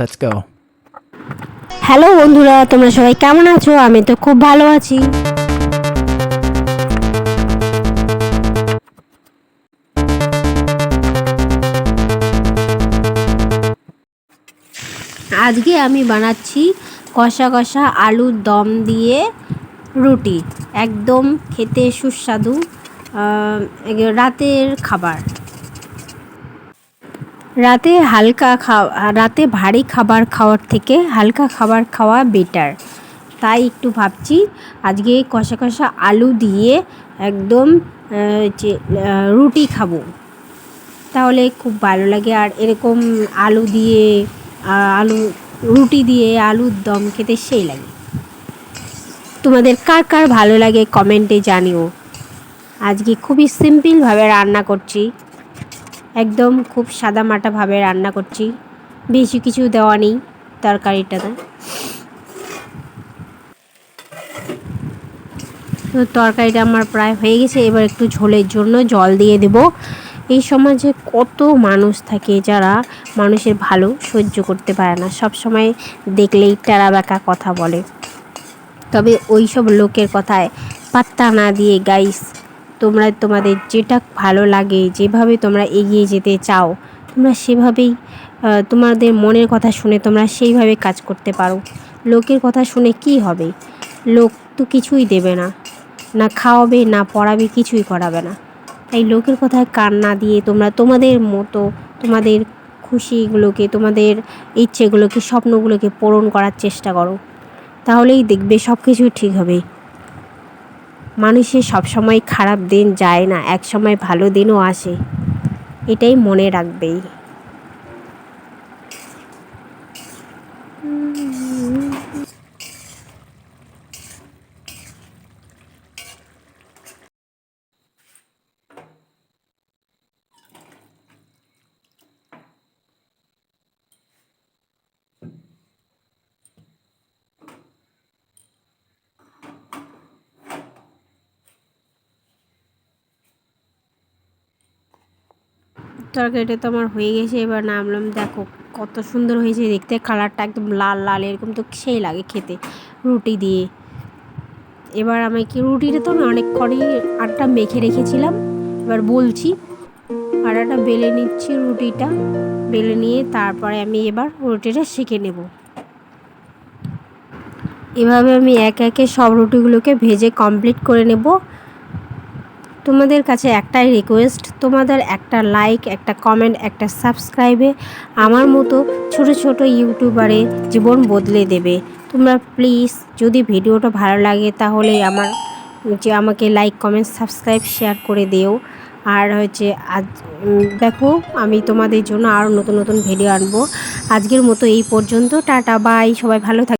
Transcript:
Let's go. Hello বন্ধুরা, তোমরা সবাই কেমন আছো? আমি তো খুব ভালো আছি। আজকে আমি বানাচ্ছি কষা কষা আলুর দম দিয়ে রুটি। একদম খেতে সুস্বাদু রাতের খাবার। রাতে হালকা খাওয়া রাতে ভারী খাবার খাওয়ার থেকে হালকা খাবার খাওয়া বেটার তাই একটু ভাবছি, আজকে কষা কষা আলু দিয়ে একদম রুটি খাব। তাহলে খুব ভালো লাগে। আর এরকম আলু দিয়ে আলু, রুটি দিয়ে আলুর দম খেতে সেই লাগে। তোমাদের কার কার ভালো লাগে কমেন্টে জানিও। আজকে খুবই সিম্পলভাবে রান্না করছি। একদম খুব সাদা সাদামাটাভাবে রান্না করছি। বেশি কিছু দেওয়া নেই তরকারিটাতে তো তরকারিটা আমার প্রায় হয়ে গেছে, এবার একটু ঝোলের জন্য জল দিয়ে দেব। এই সমাজে কত মানুষ থাকে যারা মানুষের ভালো সহ্য করতে পারে না, সব সময় দেখলেই টেরা বেঁকা কথা বলে। তবে ওই সব লোকের কথায় পাত্তা না দিয়ে গাইস তোমরা তোমাদের যেটা ভালো লাগে, যেভাবে তোমরা এগিয়ে যেতে চাও, তোমরা সেভাবেই তোমাদের মনের কথা শুনে তোমরা সেইভাবে কাজ করতে পারো। লোকের কথা শুনে কি হবে? লোক তো কিছুই দেবে না। না খাওয়াবে, না পড়াবে, কিছুই করাবে না। তাই লোকের কথায় কান না দিয়ে তোমরা তোমাদের মতো, তোমাদের খুশিগুলোকে, তোমাদের ইচ্ছেগুলোকে, স্বপ্নগুলোকে পূরণ করার চেষ্টা করো। তাহলেই দেখবে সব কিছুই ঠিক হবে। মানুষের সবসময় খারাপ দিন যায় না এক সময় ভালো দিনও আসে। এটাই মনে রাখবেই। তরকারিটা তো আমার হয়ে গেছে, এবার নামলাম, দেখো কত সুন্দর হয়েছে দেখতে, কালারটা একদম লাল লাল, এরকম তো সেই লাগে খেতে, রুটি দিয়ে। এবার আমি কি, রুটিটা তো আমি অনেকক্ষণই আটটা মেখে রেখেছিলাম, এবার বলছি, আটাটা বেলে নিচ্ছি রুটিটা, বেলে নিয়ে তারপরে আমি এবার রুটিটা সেঁকে নেব। এভাবে আমি একে একে সব রুটিগুলোকে ভেজে কমপ্লিট করে নেব তোমাদের কাছে একটাই রিকোয়েস্ট তোমাদের একটা লাইক একটা কমেন্ট একটা সাবস্ক্রাইবে আমার মতো ছোট ছোট ইউটিউবারে জীবন বদলে দেবে। তোমরা প্লিজ যদি ভিডিওটা ভালো লাগে তাহলে আমার, যে আমাকে লাইক কমেন্ট সাবস্ক্রাইব শেয়ার করে দিও। আর হচ্ছে আজ দেখো আমি তোমাদের জন্য আরও নতুন নতুন ভিডিও আনব। আজকের মতো এই পর্যন্ত, টাটা বাই সবাই ভালো থাক